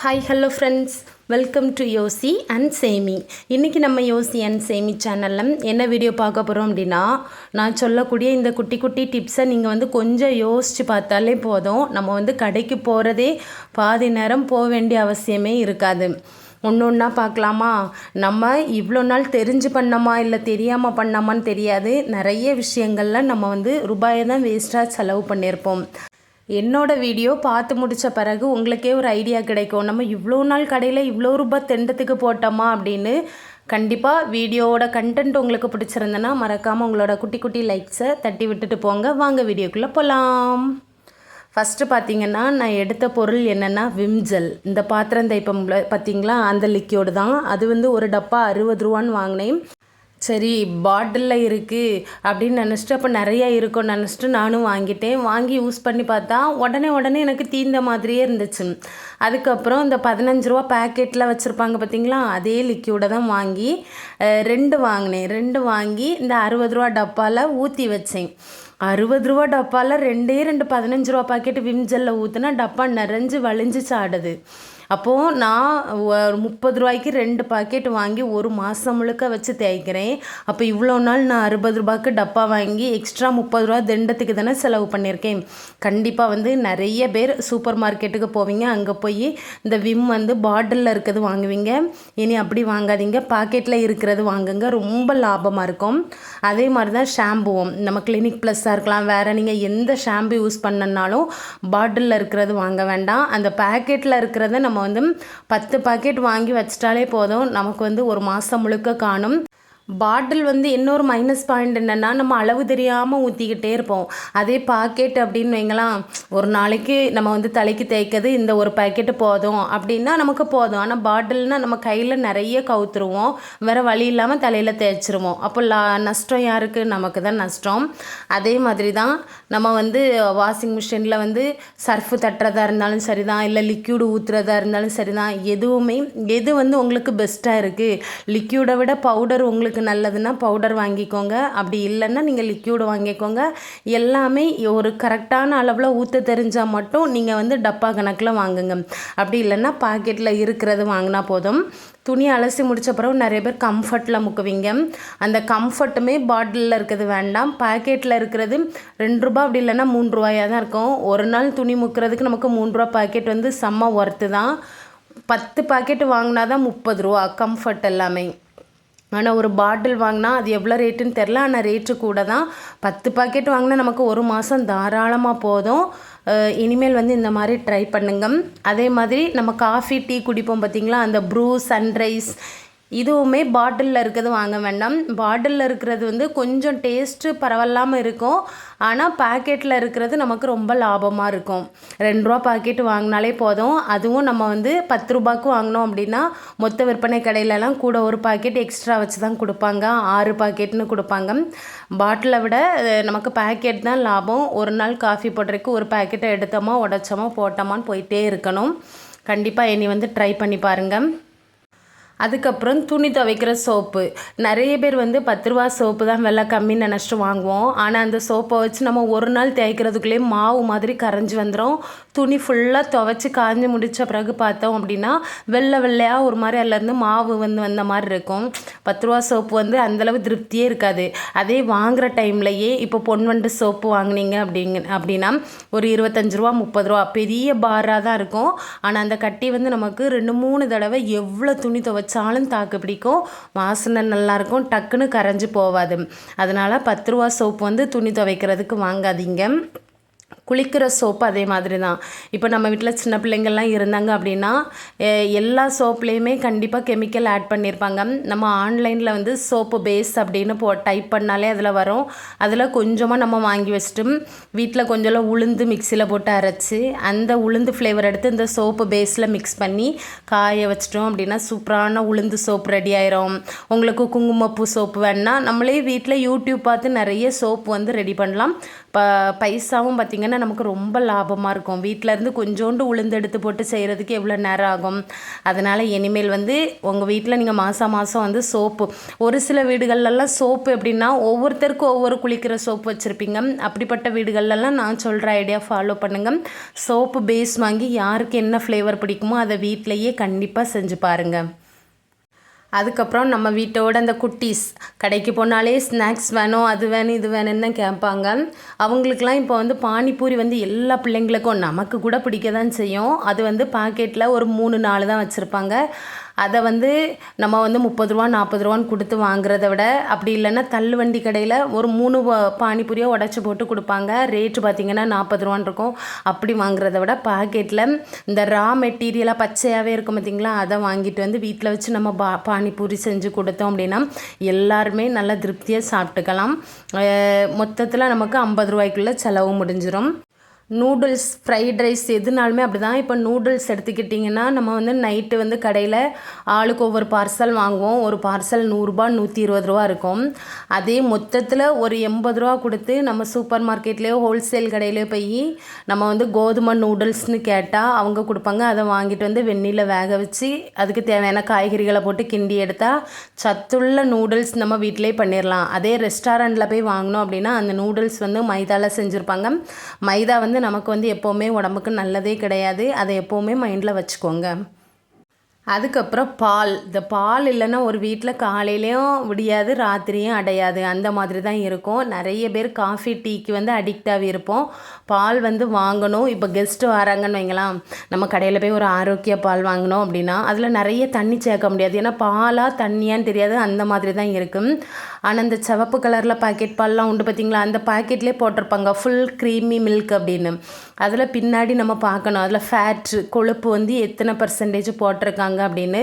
Hi hello friends welcome to யோசி and சேமி இன்றைக்கி நம்ம யோசி அண்ட் சேமி சேனலில் என்ன வீடியோ பார்க்க போகிறோம் அப்படின்னா நான் சொல்லக்கூடிய இந்த குட்டி குட்டி டிப்ஸை நீங்கள் வந்து கொஞ்சம் யோசித்து பார்த்தாலே போதும். நம்ம வந்து கடைக்கு போகிறதே பாதி நேரம் போக வேண்டிய அவசியமே இருக்காது. ஒன்று ஒன்றா பார்க்கலாமா? நம்ம இவ்வளோ நாள் தெரிஞ்சு பண்ணோமா இல்லை தெரியாமல் பண்ணோமான்னு தெரியாது. நிறைய விஷயங்களில் நம்ம வந்து ரூபாயை தான் வேஸ்ட்டாக செலவு பண்ணியிருப்போம். என்னோட வீடியோ பார்த்து முடித்த பிறகு உங்களுக்கே ஒரு ஐடியா கிடைக்கும். நம்ம இவ்வளோ நாள் கடையில் இவ்வளோ ரூபாய் தெண்டத்துக்கு போட்டோமா அப்படின்னு கண்டிப்பாக வீடியோவோட கண்டென்ட் உங்களுக்கு பிடிச்சிருந்தேன்னா மறக்காமல் உங்களோட குட்டி குட்டி லைக்ஸை தட்டி விட்டுட்டு போங்க. வாங்க வீடியோக்குள்ளே போகலாம் ஃபஸ்ட்டு பார்த்தீங்கன்னா நான் எடுத்த பொருள் என்னென்னா விம்ஜெல் இந்த பாத்திரம் தைப்பம் பார்த்தீங்களா அந்த லிக்யூடு தான். அது வந்து ஒரு டப்பா அறுபது ரூபான்னு வாங்கினேன். சரி பாட்டிலில் இருக்குது அப்படின்னு நினச்சிட்டு அப்போ நிறையா இருக்கும்னு நினச்சிட்டு நானும் வாங்கிட்டேன். வாங்கி யூஸ் பண்ணி பார்த்தா உடனே உடனே எனக்கு தீந்த மாதிரியே இருந்துச்சு. அதுக்கப்புறம் இந்த பதினஞ்சு ரூபா பேக்கெட்டில் வச்சுருப்பாங்க பார்த்தீங்களா அதே லிக்யூடை தான் வாங்கி ரெண்டு வாங்கினேன். ரெண்டு வாங்கி இந்த அறுபது ரூபா டப்பாவில் ஊற்றி வச்சேன். அறுபது ரூபா டப்பாவில் ரெண்டே ரெண்டு பதினஞ்சு ரூபா பாக்கெட்டு விம்ஜெல்லில் ஊற்றுனா டப்பா நிறைஞ்சு வலிஞ்சு சாடுது. அப்போது நான் ஒரு முப்பது ரூபாய்க்கு ரெண்டு பாக்கெட் வாங்கி ஒரு மாதம் முழுக்க வச்சு தேய்க்கிறேன். அப்போ இவ்வளோ நாள் நான் அறுபது ரூபாய்க்கு டப்பா வாங்கி எக்ஸ்ட்ரா முப்பது ரூபா தண்டத்துக்கு தானே செலவு பண்ணியிருக்கேன். கண்டிப்பாக வந்து நிறைய பேர் சூப்பர் மார்க்கெட்டுக்கு போவீங்க. அங்கே போய் இந்த விம் வந்து பாட்டிலில் இருக்கிறது வாங்குவீங்க. இனி அப்படி வாங்காதீங்க. பாக்கெட்டில் இருக்கிறது வாங்குங்க. ரொம்ப லாபமாக இருக்கும். அதே மாதிரி தான் ஷாம்புவும் நம்ம கிளினிக் ப்ளஸ்ஸாக இருக்கலாம். வேறு நீங்கள் எந்த ஷாம்பு யூஸ் பண்ணனாலும் பாட்டிலில் இருக்கிறது வாங்க வேண்டாம். அந்த பேக்கெட்டில் இருக்கிறத நம்ம வந்து பத்து பாக்கெட் வாங்கி வச்சிட்டாலே போதும். நமக்கு வந்து ஒரு மாதம் முழுக்க காணும். பாட்டில் வந்து இன்னொரு மைனஸ் பாயிண்ட் என்னென்னா நம்ம அளவு தெரியாமல் ஊற்றிக்கிட்டே இருப்போம். அதே பாக்கெட் அப்படின்னு வைங்களாம் ஒரு நாளைக்கு நம்ம வந்து தலைக்கு தேய்க்கிறது இந்த ஒரு பாக்கெட்டு போதும் அப்படின்னா நமக்கு போதும். ஆனால் பாட்டில்னால் நம்ம கையில் நிறைய கவுத்துருவோம். வேறு வழி இல்லாமல் தலையில் தேய்ச்சிருவோம். அப்போ லா நஷ்டம் யாருக்கு? நமக்கு தான் நஷ்டம். அதே மாதிரி தான் நம்ம வந்து வாஷிங் மிஷினில் வந்து சர்ஃபு தட்டுறதா இருந்தாலும் சரி தான் இல்லை லிக்யூடு ஊற்றுறதா இருந்தாலும் சரி தான் எதுவுமே எது வந்து உங்களுக்கு பெஸ்ட்டாக இருக்குது லிக்யூடை விட பவுடர் உங்களுக்கு நல்லதுன்னா பவுடர் வாங்கிக்கோங்க. அப்படி இல்லைன்னா நீங்கள் லிக்யூடு வாங்கிக்கோங்க. எல்லாமே ஒரு கரெக்டான அளவில் ஊற்ற தெரிஞ்சால் மட்டும் நீங்கள் வந்து டப்பா கணக்கில் வாங்குங்க. அப்படி இல்லைன்னா பாக்கெட்டில் இருக்கிறது வாங்கினா போதும். துணி அலசி முடித்த பிறகு நிறைய பேர் கம்ஃபர்ட்டில் முக்குவீங்க. அந்த கம்ஃபர்ட்டுமே பாட்டிலில் இருக்கிறது வேண்டாம். பாக்கெட்டில் இருக்கிறது ரெண்டு ரூபா அப்படி இல்லைன்னா மூணு ரூபாயாக தான் இருக்கும். ஒரு நாள் துணி முக்கிறதுக்கு நமக்கு மூணு ரூபா பாக்கெட் வந்து செம்ம ஒர்த்து தான். பத்து பாக்கெட் வாங்கினா தான் முப்பது ரூபா கம்ஃபர்ட் எல்லாமே. ஆனால் ஒரு பாட்டில் வாங்கினா அது எவ்வளோ ரேட்டுன்னு தெரில ஆனால் ரேட்டு கூட தான் பத்து பாக்கெட் வாங்கினா நமக்கு ஒரு மாதம் தாராளமாக போதும். இனிமேல் வந்து இந்த மாதிரி ட்ரை பண்ணுங்க. அதே மாதிரி நம்ம காஃபி டீ குடிப்போம் பார்த்தீங்களா அந்த ப்ரூ சன்ரைஸ் இதுவுமே பாட்டிலில் இருக்கிறது வாங்க வேண்டாம். பாட்டிலில் இருக்கிறது வந்து கொஞ்சம் டேஸ்ட்டு பரவாயில்லாமல் இருக்கும். ஆனால் பாக்கெட்டில் இருக்கிறது நமக்கு ரொம்ப லாபமாக இருக்கும். ரெண்டு ரூபா பாக்கெட் வாங்கினாலே போதும். அதுவும் நம்ம வந்து பத்து ரூபாய்க்கு வாங்கினோம் அப்படின்னா மொத்த விற்பனை கடையிலலாம் கூட ஒரு பாக்கெட் எக்ஸ்ட்ரா வச்சு தான் கொடுப்பாங்க. ஆறு பாக்கெட்னு கொடுப்பாங்க. பாட்டிலை விட நமக்கு பாக்கெட் தான் லாபம். ஒரு நாள் காஃபி போடுறதுக்கு ஒரு பாக்கெட்டை எடுத்தோமா உடைச்சோமா போட்டோமான்னு போயிட்டே இருக்கணும். கண்டிப்பாக இனி வந்து ட்ரை பண்ணி பாருங்கள் அதுக்கப்புறம் துணி துவைக்கிற சோப்பு. நிறைய பேர் வந்து பத்து ரூபா சோப்பு தான் விலை கம்மின்னு நினச்சிட்டு வாங்குவோம். ஆனால் அந்த சோப்பை வச்சு நம்ம ஒரு நாள் தேய்க்கிறதுக்குள்ளேயே மாவு மாதிரி கரைஞ்சி வந்துடும் துணி ஃபுல்லாக துவைச்சி காஞ்சி முடித்த பிறகு பார்த்தோம் அப்படின்னா வெள்ளை வெள்ளையாக ஒரு மாதிரி அதுலேருந்து மாவு வந்து வந்த மாதிரி இருக்கும். பத்து ரூபா சோப்பு வந்து அந்தளவு திருப்தியே இருக்காது. அதே வாங்குகிற டைம்லையே இப்போ பொன் வண்டு சோப்பு வாங்குனீங்க அப்படிங்க அப்படின்னா ஒரு இருபத்தஞ்சு ரூபா முப்பது ரூபா. பெரிய பாராக தான் இருக்கும். ஆனால் அந்த கட்டி வந்து நமக்கு ரெண்டு மூணு தடவை எவ்வளோ துணி வச்சாலும் தாக்கு பிடிக்கும். வாசனை நல்லாயிருக்கும் டக்குன்னு கரைஞ்சி போகாது அதனால் பத்து ரூபா சோப்பு வந்து துணி துவைக்கிறதுக்கு வாங்காதீங்க. குளிக்கிற சோப்பு அதே மாதிரி தான் இப்போ நம்ம வீட்டில் சின்ன பிள்ளைங்கள்லாம் இருந்தாங்க அப்படின்னா எல்லா சோப்லேயுமே கண்டிப்பாக கெமிக்கல் ஆட் பண்ணியிருப்பாங்க நம்ம ஆன்லைனில் வந்து சோப்பு பேஸ் அப்படின்னு போ டைப் பண்ணாலே அதில் வரும். அதில் கொஞ்சமாக நம்ம வாங்கி வச்சுட்டு வீட்டில் கொஞ்சம் உளுந்து மிக்சியில் போட்டு அரைச்சி அந்த உளுந்து ஃப்ளேவர் எடுத்து இந்த சோப்பு பேஸில் மிக்ஸ் பண்ணி காய வச்சிட்டோம் அப்படின்னா சூப்பரான உளுந்து சோப்பு ரெடி ஆயிரும். உங்களுக்கு குங்குமப்பூ சோப்பு வேணா நம்மளே வீட்டில் யூடியூப் பார்த்து நிறைய சோப்பு வந்து ரெடி பண்ணலாம். ப பைசாவும் பார்த்திங்கன்னா நமக்கு ரொம்ப லாபமாக இருக்கும். வீட்டிலேருந்து கொஞ்சோண்டு உளுந்து எடுத்து போட்டு செய்கிறதுக்கு எவ்வளோ நேரம் ஆகும்? அதனால் இனிமேல் வந்து உங்கள் வீட்டில் நீங்கள் மாதம் மாதம் வந்து சோப்பு. ஒரு சில வீடுகள்லலாம் சோப்பு எப்படின்னா ஒவ்வொருத்தருக்கும் ஒவ்வொரு குளிக்கிற சோப்பு வச்சுருப்பீங்க. அப்படிப்பட்ட வீடுகள்லலாம் நான் சொல்கிற ஐடியா ஃபாலோ பண்ணுங்கள் சோப்பு பேஸ் வாங்கி யாருக்கு என்ன ஃப்ளேவர் பிடிக்குமோ அதை வீட்டிலையே கண்டிப்பாக செஞ்சு பாருங்கள் அதுக்கப்புறம் நம்ம வீட்டோட அந்த குட்டீஸ் கடைக்கு போனாலே ஸ்நாக்ஸ் வேணும் அது வேணும் இது வேணும்னு தான் கேட்பாங்க. அவங்களுக்குலாம் இப்போ வந்து பானிபூரி வந்து எல்லா பிள்ளைங்களுக்கும் நமக்கு கூட பிடிக்க தான் செய்யும். அது வந்து பாக்கெட்டில் ஒரு மூணு நாலு தான் வச்சுருப்பாங்க. அதை வந்து நம்ம வந்து முப்பது ரூபா நாற்பது ரூபான்னு கொடுத்து வாங்குறத விட அப்படி இல்லைன்னா தள்ளுவண்டி கடையில் ஒரு மூணு பானிபூரியோ உடச்சி போட்டு கொடுப்பாங்க. ரேட்டு பார்த்திங்கன்னா நாற்பது ரூபான்னு இருக்கும். அப்படி வாங்குறத விட பாக்கெட்டில் இந்த ரா மெட்டீரியலாக பச்சையாகவே இருக்கும் பார்த்திங்களா அதை வாங்கிட்டு வந்து வீட்டில் வச்சு நம்ம பா பானிபூரி செஞ்சு கொடுத்தோம் அப்படின்னா எல்லாருமே நல்லா திருப்தியாக சாப்பிட்டுக்கலாம். மொத்தத்தில் நமக்கு ஐம்பது ரூபாய்க்குள்ளே செலவு முடிஞ்சிடும் நூடுல்ஸ் ஃப்ரைட் ரைஸ் எதுனாலுமே அப்படி தான் இப்போ நூடுல்ஸ் எடுத்துக்கிட்டிங்கன்னா நம்ம வந்து நைட்டு வந்து கடையில் ஆளுக்கு ஒவ்வொரு பார்சல் வாங்குவோம். ஒரு பார்சல் நூறுரூபா நூற்றி இருபது ரூபா இருக்கும். அதே மொத்தத்தில் ஒரு எண்பது ரூபா கொடுத்து நம்ம சூப்பர் மார்க்கெட்லேயோ ஹோல்சேல் கடையிலையோ போய் நம்ம வந்து கோதுமை நூடுல்ஸ்னு கேட்டால் அவங்க கொடுப்பாங்க. அதை வாங்கிட்டு வந்து வெந்நீரில் வேக வச்சு அதுக்கு தேவையான காய்கறிகளை போட்டு கிண்டி எடுத்தால் சத்துள்ள நூடுல்ஸ் நம்ம வீட்டிலே பண்ணிடலாம் அதே ரெஸ்டாரண்ட்டில் போய் வாங்கினோம் அப்படின்னா அந்த நூடுல்ஸ் வந்து மைதாவில் செஞ்சுருப்பாங்க. மைதா வந்து வந்து நமக்கு வந்து எப்போவுமே உடம்புக்கு நல்லதே கிடையாது. அதை எப்போவுமே மைண்டில் வச்சுக்கோங்க. அதுக்கப்புறம் பால். இந்த பால் இல்லைன்னா ஒரு வீட்டில் காலையிலையும் விடியாது ராத்திரியும் அடையாது. அந்த மாதிரி தான் இருக்கும். நிறைய பேர் காஃபி டீக்கு வந்து அடிக்டாகவே இருப்போம். பால் வந்து வாங்கணும். இப்போ கெஸ்ட்டு வராங்கன்னு வைங்களாம் நம்ம கடையில் போய் ஒரு ஆரோக்கிய பால் வாங்கினோம் அப்படின்னா அதில் நிறைய தண்ணி சேர்க்க முடியாது. ஏன்னா பாலாக தண்ணியான்னு தெரியாது. அந்த மாதிரி தான் இருக்கும். ஆனால் அந்த சிவப்பு கலரில் பாக்கெட் பால்லாம் உண்டு பார்த்திங்களா அந்த பாக்கெட்லேயே போட்டிருப்பாங்க. ஃபுல் க்ரீமி மில்க் அப்படின்னு. அதில் பின்னாடி நம்ம பார்க்கணும். அதில் ஃபேட்டு கொழுப்பு வந்து எத்தனை பர்சன்டேஜ் போட்டிருக்காங்க அப்படின்னு.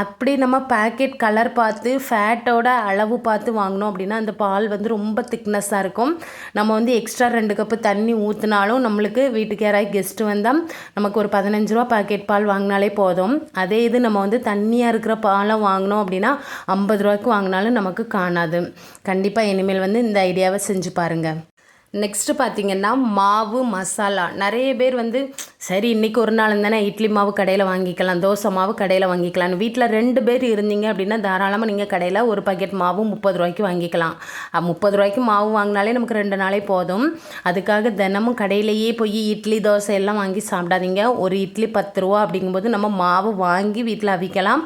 அப்படி நம்ம பேக்கெட் கலர் பார்த்து ஃபேட்டோட அளவு பார்த்து வாங்கினோம் அப்படின்னா அந்த பால் வந்து ரொம்ப திக்னஸ்ஸாக இருக்கும். நம்ம வந்து எக்ஸ்ட்ரா ரெண்டு கப்பு தண்ணி ஊற்றினாலும் நம்மளுக்கு வீட்டுக்கு யாராவது கெஸ்ட்டு வந்தால் நமக்கு ஒரு பதினஞ்சு ரூபா பாக்கெட் பால் வாங்கினாலே போதும். அதே இது நம்ம வந்து தண்ணியாக இருக்கிற பாலை வாங்கினோம் அப்படின்னா ஐம்பது ரூபாய்க்கு வாங்கினாலும் நமக்கு காணாது. கண்டிப்பாக இனிமேல் வந்து இந்த ஐடியாவை செஞ்சு பாருங்கள் நெக்ஸ்ட்டு பார்த்திங்கன்னா மாவு மசாலா. நிறைய பேர் வந்து சரி இன்றைக்கி ஒரு நாள் தானே இட்லி மாவு கடையில் வாங்கிக்கலாம் தோசை மாவு கடையில் வாங்கிக்கலாம் வீட்டில் ரெண்டு பேர் இருந்தீங்க அப்படின்னா தாராளமாக நீங்கள் கடையில் ஒரு பாக்கெட் மாவு முப்பது ரூபாய்க்கு வாங்கிக்கலாம். முப்பது ரூபாய்க்கு மாவு வாங்கினாலே நமக்கு ரெண்டு நாளே போதும். அதுக்காக தினமும் கடையிலேயே போய் இட்லி தோசை எல்லாம் வாங்கி சாப்பிடாதீங்க. ஒரு இட்லி பத்து ரூபா அப்படிங்கும்போது நம்ம மாவு வாங்கி வீட்டில் அவிக்கலாம்.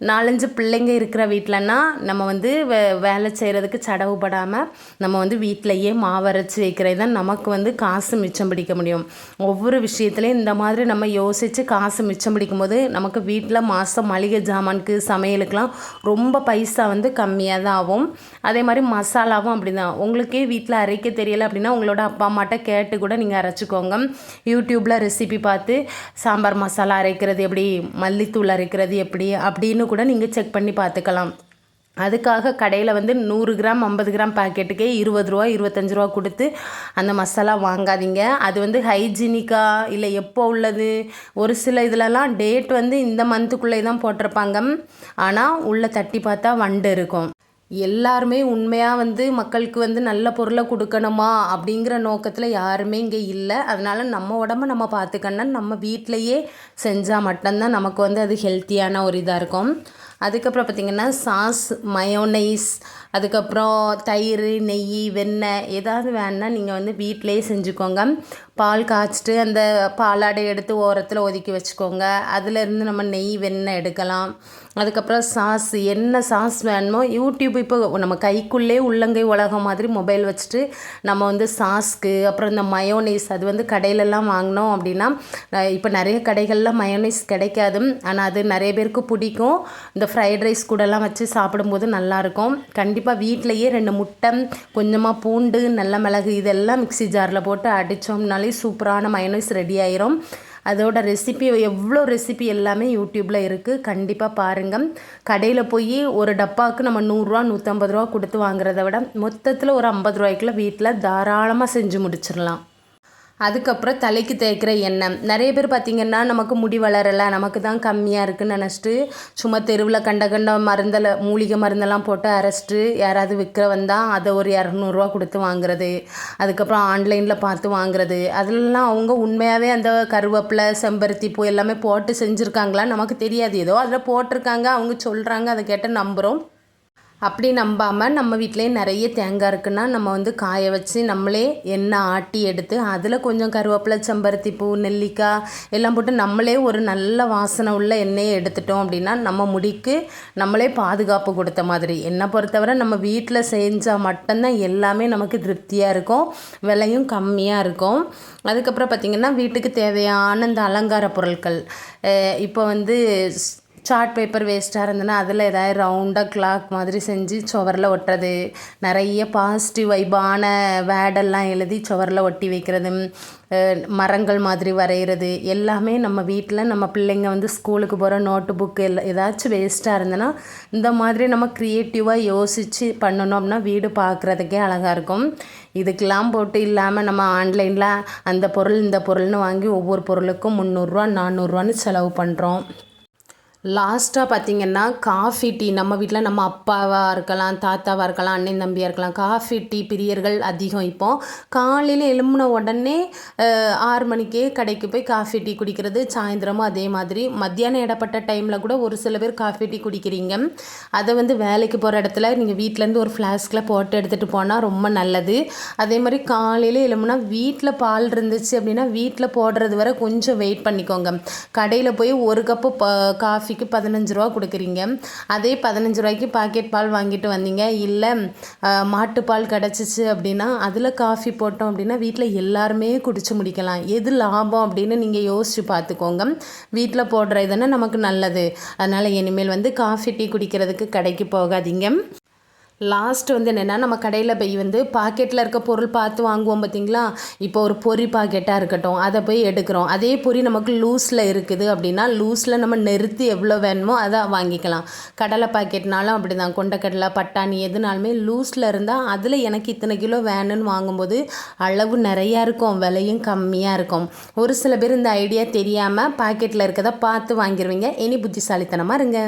நாலஞ்சு பிள்ளைங்க இருக்கிற வீட்டிலன்னா நம்ம வந்து வே வேலை செய்கிறதுக்கு சடவுபடாமல் நம்ம வந்து வீட்டிலையே மாவரைச்சி வைக்கிறது தான் நமக்கு வந்து காசு மிச்சம் பிடிக்க முடியும். ஒவ்வொரு விஷயத்துலையும் இந்த மாதிரி நம்ம யோசித்து காசு மிச்சம் பிடிக்கும் போது நமக்கு வீட்டில் மாதம் மளிகை ஜாமானுக்கு சமையலுக்கெலாம் ரொம்ப பைசா வந்து கம்மியாக தான் ஆகும். அதே மாதிரி மசாலாவும் அப்படி தான் உங்களுக்கே வீட்டில் அரைக்க தெரியலை அப்படின்னா உங்களோட அப்பா அம்மாட்ட கேட்டு கூட நீங்கள் அரைச்சிக்கோங்க. யூடியூப்பில் ரெசிபி பார்த்து சாம்பார் மசாலா அரைக்கிறது எப்படி மல்லித்தூள் அரைக்கிறது எப்படி அப்படின்னு கூட நீங்கள் செக் பண்ணி பார்த்துக்கலாம். அதுக்காக கடையில் வந்து நூறு கிராம் ஐம்பது கிராம் பாக்கெட்டுக்கே இருபது ரூபா இருபத்தஞ்சி ரூபா கொடுத்து அந்த மசாலா வாங்காதீங்க. அது வந்து ஹைஜீனிக்காக இல்லை எப்போ உள்ளது? ஒரு சில இதிலலாம் டேட் வந்து இந்த மந்த்துக்குள்ளே தான் போட்டிருப்பாங்க. ஆனால் உள்ளே தட்டி பார்த்தா வண்டு இருக்கும். எல்லாருமே உண்மையாக வந்து மக்களுக்கு வந்து நல்ல பொருளை கொடுக்கணுமா அப்படிங்கிற நோக்கத்தில் யாருமே இங்கே இல்லை. அதனால் நம்ம உடம்ப நம்ம பார்த்துக்கணும் நம்ம வீட்டிலையே செஞ்சால் மட்டும்தான் நமக்கு வந்து அது ஹெல்த்தியான ஒரு இதாக இருக்கும். அதுக்கப்புறம் பார்த்திங்கன்னா சாஸ் மயோனைஸ் அதுக்கப்புறம் தயிர் நெய் வெண்ணெய் ஏதாவது வேணால் நீங்கள் வந்து வீட்டிலே செஞ்சுக்கோங்க. பால் காய்ச்சிட்டு அந்த பாலாடை எடுத்து ஓரத்தில் ஒதுக்கி வச்சுக்கோங்க. அதிலேருந்து நம்ம நெய் வெண்ணெய் எடுக்கலாம். அதுக்கப்புறம் சாஸ் என்ன சாஸ் வேணுமோ யூடியூப் இப்போ நம்ம கைக்குள்ளே உள்ளங்கை உலகம் மாதிரி மொபைல் வச்சுட்டு நம்ம வந்து சாஸ்க்கு அப்புறம் இந்த மயோனைஸ் அது வந்து கடையிலலாம் வாங்கினோம் அப்படின்னா இப்போ நிறைய கடைகளில் மயோனைஸ் கிடைக்காது. ஆனால் அது நிறைய பேருக்கு பிடிக்கும். இந்த ஃப்ரைட் ரைஸ் கூடலாம் வச்சு சாப்பிடும்போது நல்லாயிருக்கும் கண்டிப்பாக வீட்டிலையே ரெண்டு முட்டை கொஞ்சமாக பூண்டு நல்ல மிளகு இதெல்லாம் மிக்சி ஜாரில் போட்டு அடித்தோம்னாலே சூப்பரான மயனோஸ் ரெடி ஆயிரும். அதோட ரெசிபி எவ்வளோ ரெசிபி எல்லாமே யூடியூப்பில் இருக்குது கண்டிப்பாக பாருங்கள் கடையில் போய் ஒரு டப்பாவுக்கு நம்ம நூறுரூவா நூற்றம்பது ரூபா கொடுத்து வாங்குறத விட மொத்தத்தில் ஒரு ஐம்பது ரூபாய்க்குள்ள வீட்டில் தாராளமாக செஞ்சு முடிச்சிடலாம் அதுக்கப்புறம் தலைக்கு தேய்க்கிற எண்ணெய். நிறைய பேர் பார்த்திங்கன்னா நமக்கு முடி வளரலை நமக்கு தான் கம்மியாக இருக்குன்னு நினச்சிட்டு சும்மா தெருவில் கண்ட கண்ட மருந்தில் மூலிகை மருந்தெல்லாம் போட்டு அரைச்சிட்டு யாராவது விற்கிற வந்தால் அதை ஒரு இரநூறுவா கொடுத்து வாங்குறது அதுக்கப்புறம் ஆன்லைனில் பார்த்து வாங்குறது. அதிலலாம் அவங்க உண்மையாகவே அந்த கருவேப்பிலை செம்பருத்தி பூ எல்லாமே போட்டு செஞ்சுருக்காங்களா நமக்கு தெரியாது. ஏதோ அதில் போட்டிருக்காங்க அவங்க சொல்கிறாங்க அதை கேட்டு நம்புகிறோம் அப்படி நம்பாமல் நம்ம வீட்டிலேயே நிறைய தேங்காய் இருக்குன்னா நம்ம வந்து காய வச்சு நம்மளே எண்ணெய் ஆட்டி எடுத்து அதில் கொஞ்சம் கருவேப்பிலை செம்பருத்தி பூ நெல்லிக்காய் எல்லாம் போட்டு நம்மளே ஒரு நல்ல வாசனை உள்ள எண்ணெயை எடுத்துட்டோம் அப்படின்னா நம்ம முடிக்கு நம்மளே பாதுகாப்பு கொடுத்த மாதிரி. என்னை பொறுத்தவரை நம்ம வீட்டில் செஞ்சால் மட்டும்தான் எல்லாமே நமக்கு திருப்தியாக இருக்கும் விலையும் கம்மியாக இருக்கும். அதுக்கப்புறம் பார்த்திங்கன்னா வீட்டுக்கு தேவையான இந்த அலங்கார பொருட்கள் இப்போ வந்து சார்ட் பேப்பர் வேஸ்ட்டாக இருந்ததுன்னா அதில் ஏதாவது ரவுண்டாக கிளாக் மாதிரி செஞ்சு சுவரில் ஒட்டுறது. நிறைய பாசிட்டிவ் வைபான வேடெல்லாம் எழுதி சுவரில் ஒட்டி வைக்கிறது. மரங்கள் மாதிரி வரைகிறது எல்லாமே நம்ம வீட்டில் நம்ம பிள்ளைங்க வந்து ஸ்கூலுக்கு போகிற நோட்டு புக்கு எல்லாம் ஏதாச்சும் வேஸ்ட்டாக இருந்ததுன்னா இந்த மாதிரி நம்ம க்ரியேட்டிவாக யோசித்து பண்ணணும் அப்படின்னா வீடு பார்க்குறதுக்கே அழகாக இருக்கும். இதுக்கெல்லாம் போட்டு இல்லாமல் நம்ம ஆன்லைனில் அந்த பொருள் இந்த பொருள்னு வாங்கி ஒவ்வொரு பொருளுக்கும் முந்நூறுரூவா நானூறுரூவான்னு செலவு பண்ணுறோம் லாஸ்ட்டாக பார்த்தீங்கன்னா காஃபி டீ நம்ம வீட்டில் நம்ம அப்பாவாக இருக்கலாம் தாத்தாவாக இருக்கலாம் அண்ணன் தம்பியாக இருக்கலாம் காஃபி டீ பிரியர்கள் அதிகம் இப்போ. காலையில் எழும்பின உடனே ஆறு மணிக்கே கடைக்கு போய் காஃபி டீ குடிக்கிறது சாயந்தரமும் அதே மாதிரி. மத்தியானம் இடப்பட்ட டைமில் கூட ஒரு சில பேர் காஃபி டீ குடிக்கிறீங்க. அதை வந்து வேலைக்கு போகிற இடத்துல நீங்கள் வீட்டிலேருந்து ஒரு ஃப்ளாஸ்கில் போட்டு எடுத்துகிட்டு போனால் ரொம்ப நல்லது. அதே மாதிரி காலையில் எழும்புனா வீட்டில் பால் இருந்துச்சு அப்படின்னா வீட்டில் போடுறது வரை கொஞ்சம் வெயிட் பண்ணிக்கோங்க. கடையில் போய் ஒரு கப்பு காஃபி காஃபிக்கு பதினஞ்சு ரூபா கொடுக்குறீங்க. அதே பதினஞ்சு ரூபாய்க்கு பாக்கெட் பால் வாங்கிட்டு வந்தீங்க. இல்லை மாட்டுப்பால் கிடச்சிச்சு அப்படின்னா அதில் காஃபி போட்டோம் அப்படின்னா வீட்டில் எல்லாருமே குடிச்சு முடிக்கலாம். எது லாபம் அப்படின்னு நீங்கள் யோசிச்சு பார்த்துக்கோங்க வீட்டில் போடுற இதுன்னா நமக்கு நல்லது. அதனால் இனிமேல் வந்து காஃபி டீ குடிக்கிறதுக்கு கடைக்கு போகாதீங்க. லாஸ்ட் வந்து என்னென்னா நம்ம கடையில் போய் வந்து பாக்கெட்டில் இருக்க பொருள் பார்த்து வாங்குவோம் பார்த்தீங்களா இப்போ ஒரு பொரி பாக்கெட்டாக இருக்கட்டும் அதை போய் எடுக்கிறோம். அதே பொரி நமக்கு லூஸில் இருக்குது அப்படின்னா லூஸில் நம்ம நிறுத்தி எவ்வளோ வேணுமோ அதை வாங்கிக்கலாம். கடலை பாக்கெட்னாலும் அப்படி தான் கொண்டக்கடலை பட்டாணி எதுனாலுமே லூஸில் இருந்தால் அதில் எனக்கு இத்தனை கிலோ வேணும்னு வாங்கும்போது அளவு நிறையா இருக்கும் விலையும் கம்மியாக இருக்கும். ஒரு சில பேர் இந்த ஐடியா தெரியாமல் பாக்கெட்டில் இருக்கதை பார்த்து வாங்கிடுவீங்க இனி புத்திசாலித்தனமாக இருங்க.